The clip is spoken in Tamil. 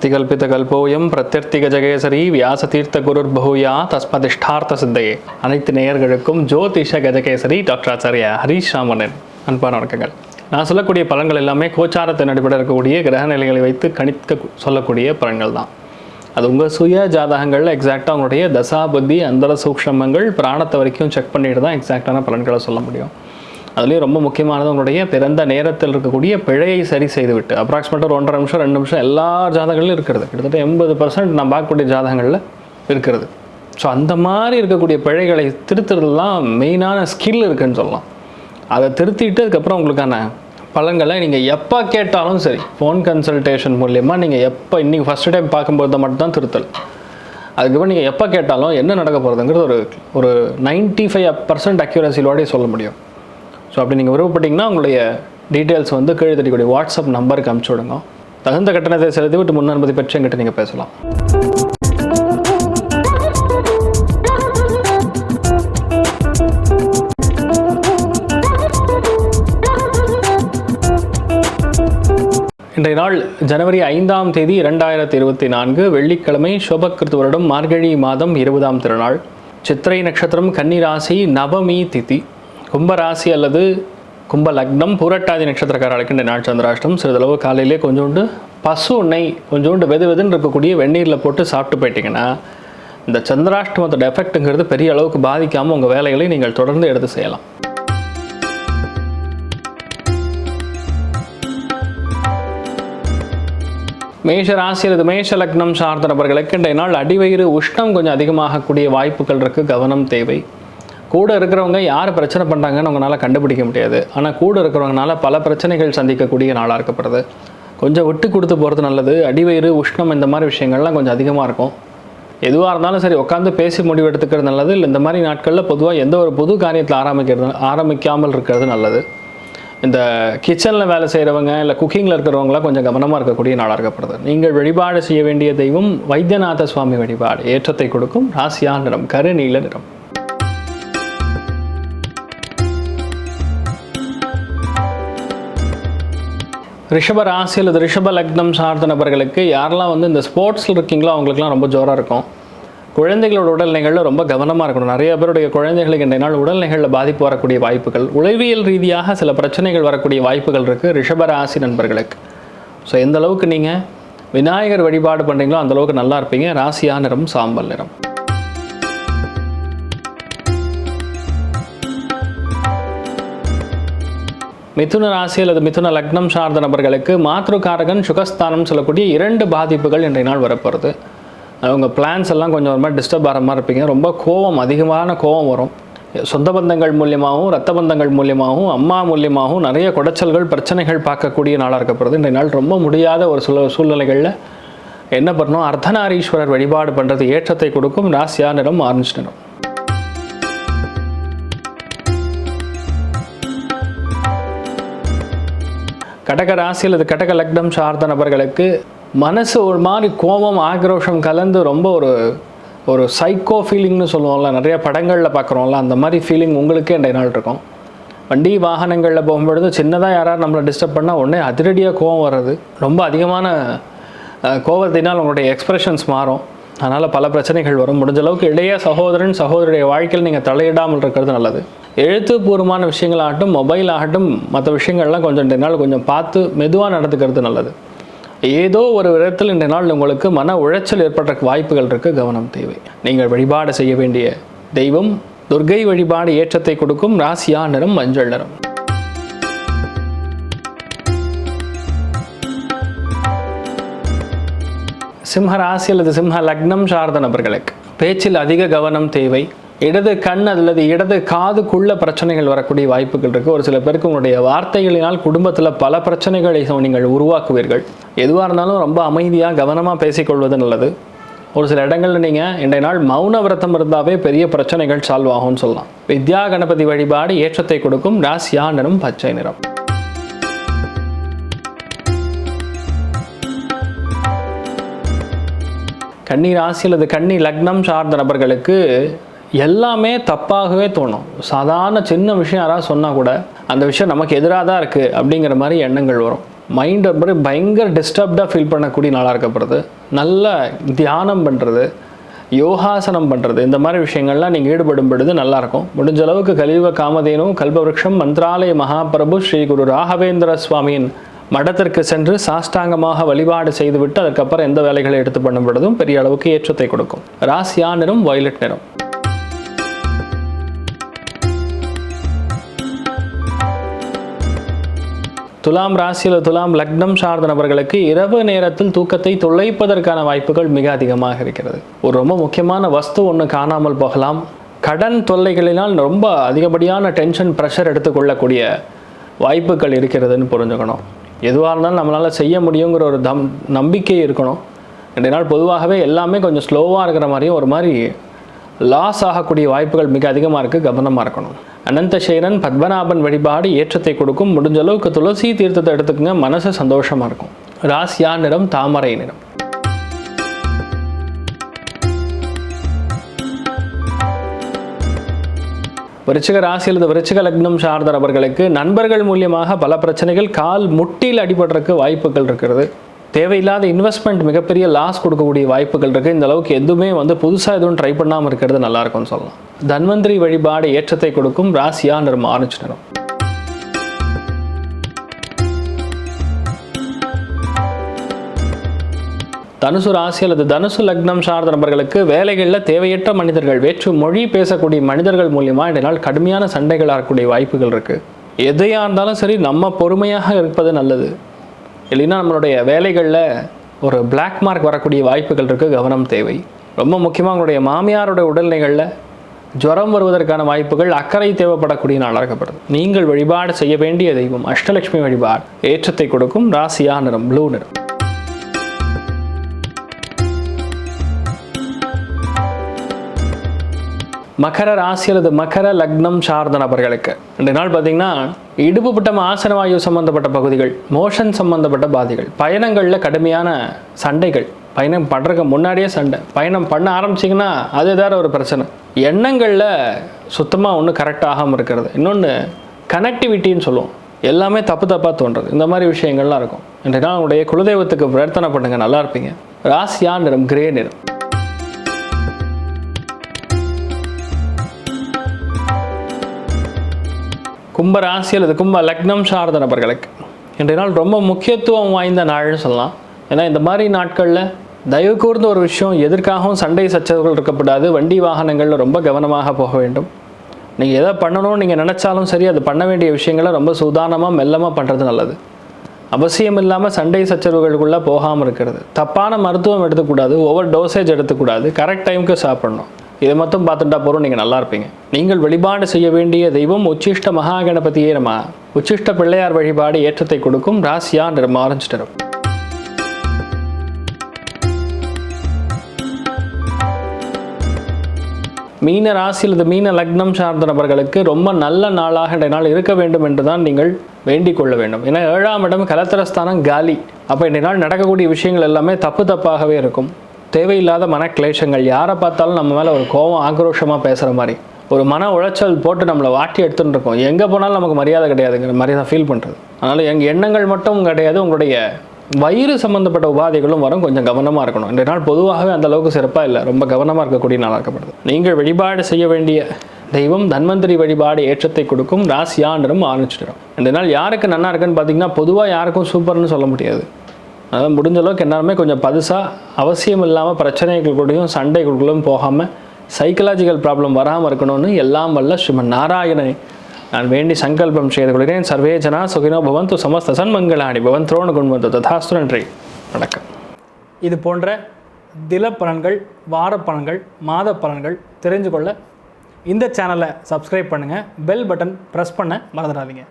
அஸ்திகல்பிதகல்போயம் பிரத்யர்த்திக வியாச வியாசதீர்த்த குருர் பகுயா தஸ்மதிஷ்டார்த்த சித்தையே அனைத்து நேயர்களுக்கும் ஜோதிஷ கஜகேசரி டாக்டர் ஆச்சாரியா ஹரீஷ் ராமனன் அன்பான வணக்கங்கள். நான் சொல்லக்கூடிய பலன்கள் எல்லாமே கோச்சாரத்தின் அடிப்படையில் இருக்கக்கூடிய கிரக நிலைகளை வைத்து கணிக்க சொல்லக்கூடிய பலன்கள் தான். அது உங்கள் சுய ஜாதகங்களில் எக்ஸாக்டாக உங்களுடைய தசா புத்தி அந்தர சூக்ஷமங்கள் பிராணத்தை வரைக்கும் செக் பண்ணிட்டு தான் எக்ஸாக்டான பலன்களை சொல்ல முடியும். அதுலேயும் ரொம்ப முக்கியமானது உங்களுடைய பிறந்த நேரத்தில் இருக்கக்கூடிய பிழையை சரி செய்துவிட்டு அப்ராக்சிமேட்டாக ஒரு ஒன்றரை நிமிஷம் ரெண்டு நிமிஷம் எல்லா ஜாதகங்களிலும் இருக்கிறது. கிட்டத்தட்ட எண்பது பர்சன்ட் நான் பார்க்கக்கூடிய ஜாதகங்களில் இருக்கிறது. ஸோ அந்த மாதிரி இருக்கக்கூடிய பிழைகளை திருத்துறதுலாம் மெயினான ஸ்கில் இருக்குன்னு சொல்லலாம். அதை திருத்திட்டு அதுக்கப்புறம் உங்களுக்கான பலன்களை நீங்கள் எப்போ கேட்டாலும் சரி ஃபோன் கன்சல்டேஷன் மூலயமா நீங்கள் எப்போ இன்றைக்கி ஃபஸ்ட் டைம் பார்க்கும்போது மட்டும்தான் திருத்தல். அதுக்கப்புறம் நீங்கள் எப்போ கேட்டாலும் என்ன நடக்க போகிறதுங்கிறது ஒரு ஒரு நைன்ட்டி ஃபைவ் பர்சன்ட் அக்யூரஸிலோடய சொல்ல முடியும். ஸோ அப்படி நீங்கள் விருப்பப்பட்டீங்கன்னா உங்களுடைய டீட்டெயில்ஸ் வந்து கீழே தெரியக்கூடிய வாட்ஸ்அப் நம்பருக்கு அனுப்பிச்சு விடுங்க. தகுந்த கட்டணத்தை செலுத்தி விட்டு முன் அனுமதி பெற்று எங்கிட்ட நீங்கள் பேசலாம். இன்றைய நாள் ஜனவரி ஐந்தாம் தேதி இரண்டாயிரத்தி இருபத்தி நான்கு வெள்ளிக்கிழமை சுபக்கிருத்து வருடம் மார்கழி மாதம் இருபதாம் திருநாள். சித்திரை நட்சத்திரம் கன்னிராசி நவமி திதி. கும்பராசி அல்லது கும்ப லக்னம் பூரட்டாதி நட்சத்திரக்காரர்களுக்கு இந்த நாள் சந்திராஷ்டம் சிறிதளவு காலையிலே கொஞ்சோண்டு பசு நெய் கொஞ்சோண்டு வெது வெதுன்னு இருக்கக்கூடிய வெந்நீரில் போட்டு சாப்பிட்டு போயிட்டீங்கன்னா இந்த சந்திராஷ்டமத்தோட எஃபெக்ட்டுங்கிறது பெரிய அளவுக்கு பாதிக்காமல் உங்கள் வேலைகளை நீங்கள் தொடர்ந்து எடுத்து செய்யலாம். மேஷ ராசி அல்லது மேஷ லக்னம் சார்ந்த நபர்களுக்கு இன்றைய நாள் அடிவயிறு உஷ்ணம் கொஞ்சம் அதிகமாகக்கூடிய வாய்ப்புகள் இருக்குது கவனம் தேவை. கூட இருக்கிறவங்க யார் பிரச்சனை பண்ணுறாங்கன்னு உங்களால் கண்டுபிடிக்க முடியாது. ஆனால் கூட இருக்கிறவங்கனால பல பிரச்சனைகள் சந்திக்கக்கூடிய நாளாக இருக்கப்படுது கொஞ்சம் விட்டு கொடுத்து போகிறது நல்லது. அடிவயிறு உஷ்ணம் இந்த மாதிரி விஷயங்கள்லாம் கொஞ்சம் அதிகமாக இருக்கும். எதுவாக இருந்தாலும் சரி உட்காந்து பேசி முடிவு எடுத்துக்கிறது நல்லது. இல்லை இந்த மாதிரி நாட்களில் பொதுவாக எந்த ஒரு புது காரியத்தில் ஆரம்பிக்கிறது ஆரம்பிக்காமல் இருக்கிறது நல்லது. இந்த கிச்சனில் வேலை செய்கிறவங்க இல்லை குக்கிங்கில் இருக்கிறவங்களாம் கொஞ்சம் கவனமாக இருக்கக்கூடிய நாளாக இருக்கப்படுது நீங்கள் வழிபாடு செய்ய வேண்டிய தெய்வம் வைத்தியநாத சுவாமி வழிபாடு. ஏற்றத்தை கொடுக்கும். ராசியா நிறம் கருநீல நிறம். ரிஷப ராசி அல்லது ரிஷப லக்னம் சார்ந்த நபர்களுக்கு யாரெல்லாம் வந்து இந்த ஸ்போர்ட்ஸில் இருக்கீங்களோ அவங்களுக்குலாம் ரொம்ப ஜோராக இருக்கும். குழந்தைகளோட உடல்நிலைகளில் ரொம்ப கவனமாக இருக்கணும். நிறைய பேருடைய குழந்தைகளுக்கு இன்றைய நாள் உடல்நிலைகளில் பாதிப்பு வரக்கூடிய வாய்ப்புகள். உளவியல் ரீதியாக சில பிரச்சனைகள் வரக்கூடிய வாய்ப்புகள் இருக்குது ரிஷபராசி நண்பர்களுக்கு. ஸோ எந்த அளவுக்கு நீங்கள் விநாயகர் வழிபாடு பண்ணுறீங்களோ அந்த அளவுக்கு நல்லா இருப்பீங்க. ராசியா நிறம் சாம்பல் நிறம். மிதுன ராசி அல்லது மிதுன லக்னம் சார்ந்த நபர்களுக்கு மாத்ருக்காரகன் சுகஸ்தானம் சொல்லக்கூடிய இரண்டு பாதிப்புகள் இன்றைய நாள் வரப்போகிறது அவங்க பிளான்ஸ் எல்லாம் கொஞ்சம் ஒரு மாதிரி டிஸ்டர்ப் ஆகிற மாதிரி இருப்பீங்க. ரொம்ப கோவம் அதிகமான கோவம் வரும். சொந்த பந்தங்கள் மூலியமாகவும் ரத்த பந்தங்கள் மூலியமாகவும் அம்மா மூலியமாகவும் நிறைய குடைச்சல்கள் பிரச்சனைகள் பார்க்கக்கூடிய நாளாக இருக்கப்படுது. இன்றைய நாள் ரொம்ப முடியாத ஒரு சில சூழ்நிலைகளில் என்ன பண்ணணும்? அர்த்தநாரீஸ்வரர் வழிபாடு பண்ணுறது ஏற்றத்தை கொடுக்கும். ராசியா நிறம் ஆரஞ்சு நிறம். கடக ராசி அல்லது கடக லக்னம் சார்ந்த நபர்களுக்கு மனசு ஒரு மாதிரி கோபம் ஆக்ரோஷம் கலந்து ரொம்ப ஒரு ஒரு சைக்கோ ஃபீலிங்னு சொல்லுவோம்ல நிறைய படங்களில் பார்க்குறோம்ல அந்த மாதிரி ஃபீலிங் உங்களுக்கே இன்றைய நாள் இருக்கும். வண்டி வாகனங்களில் போகும்பொழுது சின்னதாக யாராவது நம்மளை டிஸ்டர்ப் பண்ணால் உடனே அதிரடியாக கோவம் வர்றது. ரொம்ப அதிகமான கோவத்தினால் உங்களுடைய எக்ஸ்ப்ரெஷன்ஸ் மாறும். அதனால் பல பிரச்சனைகள் வரும். முடிஞ்ச அளவுக்கு இளைய சகோதரன் சகோதரியுடைய வாழ்க்கையில் நீங்கள் தலையிடாமல் இருக்கிறது நல்லது. எழுத்துப்பூர்வமான விஷயங்கள் ஆகட்டும் மொபைல் ஆகட்டும் மற்ற விஷயங்கள்லாம் கொஞ்சம் இன்றைய நாள் கொஞ்சம் பார்த்து மெதுவாக நடந்துக்கிறது நல்லது. ஏதோ ஒரு விதத்தில் இன்றைய நாள் உங்களுக்கு மன உளைச்சல் ஏற்படுற வாய்ப்புகள் இருக்குது கவனம் தேவை. நீங்கள் வழிபாடு செய்ய வேண்டிய தெய்வம் துர்கை வழிபாடு ஏற்றத்தை கொடுக்கும் ராசியா நிறம் மஞ்சள் நிறம். சிம்ம ராசி அல்லது சிம்ம லக்னம் சார்ந்த நபர்களுக்கு பேச்சில் அதிக கவனம் தேவை. இடது கண் அல்லது இடது காதுக்குள்ள பிரச்சனைகள் வரக்கூடிய வாய்ப்புகள் இருக்குது ஒரு சில பேருக்கு உங்களுடைய வார்த்தைகளினால் குடும்பத்தில் பல பிரச்சனைகளை நீங்கள் உருவாக்குவீர்கள். எதுவாக இருந்தாலும் ரொம்ப அமைதியாக கவனமாக பேசிக்கொள்வது நல்லது. ஒரு சில இடங்களில் நீங்கள் இன்றைய நாள் மௌன விரதம் இருந்தாவே பெரிய பிரச்சனைகள் சால்வ் ஆகும்னு சொல்லலாம். வித்யா கணபதி வழிபாடு ஏற்றத்தை கொடுக்கும். ராசியா நிறம் பச்சை நிறம். கன்னி ராசி அல்லது கன்னி லக்னம் சார்ந்த நபர்களுக்கு எல்லாமே தப்பாகவே தோணும். சாதாரண சின்ன விஷயம் யாராவது சொன்னால் கூட அந்த விஷயம் நமக்கு எதிராக தான் இருக்குது அப்படிங்கிற மாதிரி எண்ணங்கள் வரும். மைண்ட் ஒரு பயங்கர டிஸ்டர்ப்டாக ஃபீல் பண்ணக்கூடிய நாளாக இருக்கப்படுது நல்ல தியானம் பண்ணுறது யோகாசனம் பண்ணுறது இந்த மாதிரி விஷயங்கள்லாம் நீங்கள் ஈடுபடும் பொழுது நல்லாயிருக்கும் முடிஞ்ச அளவுக்கு கலியுக காமதேனும் கல்பவருஷம் மந்திராலய மகாபிரபு ஸ்ரீ குரு ராகவேந்திர சுவாமியின் மடத்திற்கு சென்று சாஷ்டாங்கமாக வழிபாடு செய்துவிட்டு அதுக்கப்புறம் எந்த வேலைகளை எடுத்து பண்ணப்படுறதும் பெரிய அளவுக்கு ஏற்றத்தை கொடுக்கும். ராசியா நிறம் வயலட் நிறம். துலாம் ராசியில் துலாம் லக்னம் சார்ந்த நபர்களுக்கு இரவு நேரத்தில் தூக்கத்தை தொலைப்பதற்கான வாய்ப்புகள் மிக அதிகமாக இருக்கிறது. ஒரு ரொம்ப முக்கியமான வஸ்து ஒன்று காணாமல் போகலாம். கடன் தொல்லைகளினால் ரொம்ப அதிகப்படியான டென்ஷன் ப்ரெஷர் எடுத்துக்கொள்ளக்கூடிய வாய்ப்புகள் இருக்கிறதுன்னு புரிஞ்சுக்கணும். எதுவாக இருந்தாலும் நம்மளால் செய்ய முடியுங்கிற ஒரு தம் நம்பிக்கை இருக்கணும். ரெண்டு நாள் பொதுவாகவே எல்லாமே கொஞ்சம் ஸ்லோவாக இருக்கிற மாதிரியும் ஒரு மாதிரி லாஸ் ஆகக்கூடிய வாய்ப்புகள் மிக அதிகமாக இருக்குது கவனமாக இருக்கணும். அனந்தசேரன் பத்மநாபன் வழிபாடு ஏற்றத்தை கொடுக்கும். முடிஞ்ச அளவுக்கு துளசி தீர்த்தத்தை எடுத்துக்கங்க மனசு சந்தோஷமாக இருக்கும். ராசியா நிறம் தாமரை நிறம். விருச்சிக ராசியிலிருந்து அல்லது விருச்சிக லக்னம் சார்ந்த நபர்களுக்கு நண்பர்கள் மூலியமாக பல பிரச்சனைகள் கால் முட்டியில் அடிபடுறதுக்கு வாய்ப்புகள் இருக்கிறது. தேவையில்லாத இன்வெஸ்ட்மெண்ட் மிகப்பெரிய லாஸ் கொடுக்கக்கூடிய வாய்ப்புகள் இருக்குது இந்த அளவுக்கு எதுவுமே வந்து புதுசாக எதுவும் ட்ரை பண்ணாமல் இருக்கிறது நல்லா இருக்கும்னு சொல்லலாம். தன்வந்திரி வழிபாடு ஏற்றத்தை கொடுக்கும் ராசியா நிறம் ஆரஞ்சு நிறம். தனுசு ராசி அல்லது தனுசு லக்னம் சார்ந்த நபர்களுக்கு வேலைகளில் தேவையற்ற மனிதர்கள் வேற்று மொழி பேசக்கூடிய மனிதர்கள் மூலியமா இதனால் கடுமையான சண்டைகள் ஆகக்கூடிய வாய்ப்புகள் இருக்குது எதையாக இருந்தாலும் சரி நம்ம பொறுமையாக இருப்பது நல்லது. இல்லைன்னா நம்மளுடைய வேலைகளில் ஒரு பிளாக் மார்க் வரக்கூடிய வாய்ப்புகள் இருக்குது கவனம் தேவை. ரொம்ப முக்கியமாக உங்களுடைய மாமியாரோட உடல்நிலைகளில் ஜுரம் வருவதற்கான வாய்ப்புகள் அக்கறை தேவைப்படக்கூடிய நாளாக இருக்கப்படுது நீங்கள் வழிபாடு செய்ய வேண்டிய தெய்வம் அஷ்டலட்சுமி வழிபாடு ஏற்றத்தை கொடுக்கும் ராசியா நிறம் ப்ளூ நிறம். மகர ராசி அல்லது மகர லக்னம் சார்ந்த நபர்களுக்கு. ரெண்டு நாள் பார்த்தீங்கன்னா இடுப்பு பட்டம் ஆசனவாயு சம்பந்தப்பட்ட பகுதிகள் மோஷன் சம்பந்தப்பட்ட பாதிகள் பயணங்களில் கடுமையான சண்டைகள் பயணம் பண்ணுறதுக்கு முன்னாடியே சண்டை பயணம் பண்ண ஆரம்பிச்சிங்கன்னா அது ஏதாவது ஒரு பிரச்சனை. எண்ணங்களில் சுத்தமாக ஒன்று கரெக்டாகாமல் இருக்கிறது. இன்னொன்று கனெக்டிவிட்டின்னு சொல்லுவோம். எல்லாமே தப்பு தப்பாக தோன்றது. இந்த மாதிரி விஷயங்கள்லாம் இருக்கும். இன்றைய நாள் உங்களுடைய குலதெய்வத்துக்கு பிரார்த்தனை பண்ணுங்கள் நல்லா இருப்பீங்க. ராசியா நிறம் கிரே நிறம். கும்ப ராசி அல்லது கும்ப லக்னம் சார்ந்த நபர்களுக்கு. இன்றைய நாள் ரொம்ப முக்கியத்துவம் வாய்ந்த நாள்னு சொல்லலாம். ஏன்னா இந்த மாதிரி நாட்களில் தயவு கூர்ந்த ஒரு விஷயம் எதற்காகவும் சண்டை சச்சரவுகள் இருக்கக்கூடாது. வண்டி வாகனங்களில் ரொம்ப கவனமாக போக வேண்டும். நீங்கள் எதை பண்ணணும்னு நீங்கள் நினச்சாலும் சரி அது பண்ண வேண்டிய விஷயங்களை ரொம்ப சுதானமாக மெல்லமாக பண்ணுறது நல்லது. அவசியம் இல்லாமல் சண்டை சச்சரவுகளுக்குள்ளே போகாமல் இருக்கிறது. தப்பான மருத்துவம் எடுத்துக்கூடாது ஓவர் டோசேஜ் எடுத்துக்கூடாது. கரெக்ட் டைமுக்கு சாப்பிடணும். இதை மட்டும் பார்த்துட்டா போகிறோம் நீங்கள் நல்லா இருப்பீங்க. நீங்கள் வழிபாடு செய்ய வேண்டிய தெய்வம் உச்சிஷ்ட மகா கணபதியே நம்ம உச்சிஷ்ட பிள்ளையார் வழிபாடு ஏற்றத்தை கொடுக்கும் ராசியா நிறம் ஆரஞ்சு நிறம் மீன ராசி அல்லது மீன லக்னம் சார்ந்த நபர்களுக்கு ரொம்ப நல்ல நாளாக இந்த நாள் இருக்க வேண்டும் என்று தான் நீங்கள் வேண்டிக் கொள்ள வேண்டும். ஏன்னா ஏழாம் இடம் கலத்திரஸ்தானம் காலி. அப்போ இந்த நாள் நடக்கக்கூடிய விஷயங்கள் எல்லாமே தப்பு தப்பாகவே இருக்கும். தேவையில்லாத மன கிளேஷங்கள் யாரை பார்த்தாலும் நம்ம மேலே ஒரு கோபம் ஆக்ரோஷமாக பேசுகிற மாதிரி. ஒரு மன உளைச்சல் போட்டு நம்மளை வாட்டி எடுத்துகிட்டு இருக்கோம். எங்கே போனாலும் நமக்கு மரியாதை கிடையாதுங்கிற மாதிரி தான் ஃபீல் பண்ணுறது அதனால் எங்கள் எண்ணங்கள் மட்டும் கிடையாது உங்களுடைய வயிறு சம்மந்தப்பட்ட உபாதைகளும் வரும். கொஞ்சம் கவனமாக இருக்கணும். இந்த நாள் பொதுவாகவே அந்த அளவுக்கு சிறப்பாக இல்லை. ரொம்ப கவனமாக இருக்கக்கூடிய நாளாக இருக்கப்படுது. நீங்கள் வழிபாடு செய்ய வேண்டிய தெய்வம் தன்வந்திரி வழிபாடு ஏற்றத்தை கொடுக்கும். ராசியாண்டரும் ஆரம்பிச்சிடும் இந்த நாள் யாருக்கு நல்லா இருக்குன்னு பார்த்தீங்கன்னா பொதுவாக யாருக்கும் சூப்பர்னு சொல்ல முடியாது. அதாவது முடிஞ்ச அளவுக்கு எல்லாருமே கொஞ்சம் பதுசாக அவசியம் இல்லாமல் பிரச்சனைகளுக்குள்ளேயும் சண்டைகளுக்குள்ளும் போகாமல் சைக்கலாஜிக்கல் ப்ராப்ளம் வராமல் இருக்கணும்னு எல்லாம் வல்ல ஸ்ரீமன் நாராயணனை நான் வேண்டி சங்கல்பம் செய்து கொள்கிறேன். சர்வே ஜனா சுகினோ பவந்து சமஸ்த சன்மங்களாணி பவன் துரோண குண்வந்து ததாஸ்து நன்றி. வணக்கம். இது போன்ற தில பலன்கள் வார பலன்கள் மாத பலன்கள் தெரிஞ்சு கொள்ள இந்த சேனலை சப்ஸ்கிரைப் பண்ணுங்கள் பெல் பட்டன் ப்ரெஸ் பண்ண மறந்துடாதீங்க.